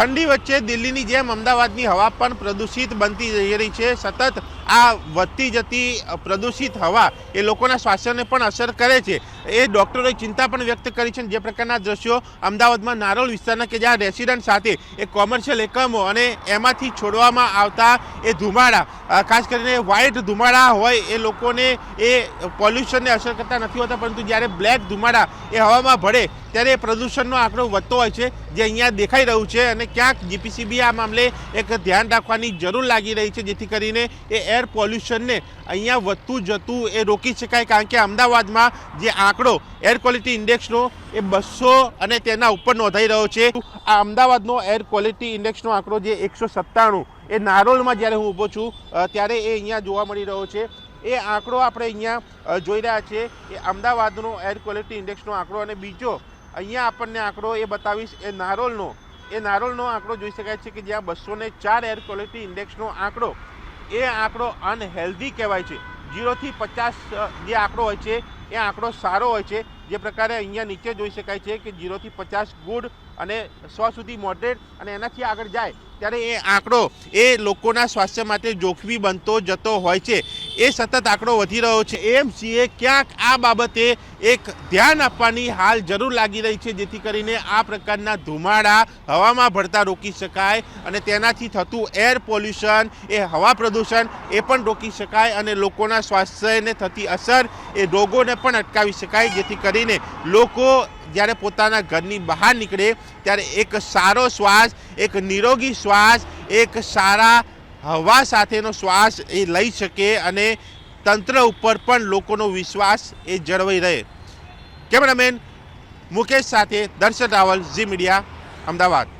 ઠંડી વચ્ચે દિલ્હીની જેમ અમદાવાદની હવા પણ પ્રદૂષિત બનતી જઈ રહી છે. સતત આ વધતી જતી પ્રદૂષિત હવા એ લોકોના સ્વાસ્થ્યને પણ અસર કરે છે. એ ડૉક્ટરોએ ચિંતા પણ વ્યક્ત કરી છે જે પ્રકારના દ્રશ્યો અમદાવાદમાં નારોલ વિસ્તારના કે જ્યાં રેસિડન્ટ સાથે એ કોમર્શિયલ એકમો અને એમાંથી છોડવામાં આવતા એ ધુમાડા ખાસ કરીને વ્હાઇટ ધુમાડા હોય એ લોકોને એ પોલ્યુશનને અસર કરતા નથી હોતા, પરંતુ જ્યારે બ્લેક ધુમાડા એ હવામાં ભળે ત્યારે પ્રદૂષણનો આંકડો વધતો હોય છે, જે અહીંયા દેખાઈ રહ્યું છે અને ક્યાંક જીપીસીબી આ મામલે એક ધ્યાન રાખવાની જરૂર લાગી રહી છે, જેથી કરીને એ એર પોલ્યુશનને અહીંયા વધતું જતું એ રોકી શકાય. કારણ કે અમદાવાદમાં જે આંકડો એર ક્વોલિટી ઇન્ડેક્સનો એ બસો અને તેના ઉપર નોંધાઈ રહ્યો છે. આ અમદાવાદનો એર ક્વોલિટી ઇન્ડેક્સનો આંકડો જે એકસો સત્તાણું, એ નારોલમાં જ્યારે હું ઊભો છું ત્યારે એ અહીંયા જોવા મળી રહ્યો છે. એ આંકડો આપણે અહીંયા જોઈ રહ્યા છીએ એ અમદાવાદનો એર ક્વોલિટી ઇન્ડેક્સનો આંકડો અને બીજો અહીંયા આપણને આંકડો એ બતાવીશ, એ નારોલનો એ નારોલનો આંકડો જોઈ શકાય છે કે જ્યાં બસો ચાર એર ક્વોલિટી ઇન્ડેક્સનો આંકડો, એ આંકડો અનહેલ્ધી કહેવાય છે. જીરોથી પચાસ જે આંકડો હોય છે, એ આંકડો સારો હોય છે. જે પ્રકારે અહીંયા નીચે જોઈ શકાય છે કે જીરોથી પચાસ ગુડ અને સો સુધી મોડરેટ અને એનાથી આગળ જાય, ત્યારે એ આંકડો એ લોકોના સ્વાસ્થ્ય માટે જોખમી બનતો જતો હોય છે. એ સતત આંકડો વધી રહ્યો છે. એમસીએ ક્યાંક આ બાબતે એક ધ્યાન આપવાની હાલ જરૂર લાગી રહી છે, જેથી કરીને આ પ્રકારના ધુમાડા હવામાં ભળતા રોકી શકાય અને તેનાથી થતું એર પોલ્યુશન એ હવા પ્રદૂષણ એ પણ રોકી શકાય અને લોકોના સ્વાસ્થ્યને થતી અસર એ રોગોને પણ અટકાવી શકાય, જેથી કરીને લોકો જ્યારે પોતાના ઘરની બહાર નીકળે, ત્યારે એક સારો શ્વાસ, એક નિરોગી શ્વાસ, એક સારા હવા સાથેનો શ્વાસ એ લઈ શકે અને તંત્ર ઉપર પણ લોકોનો વિશ્વાસ એ જળવાઈ રહે. કેમેરામેન મુકેશ સાથે દર્શન રાવલ, ઝી મીડિયા, અમદાવાદ.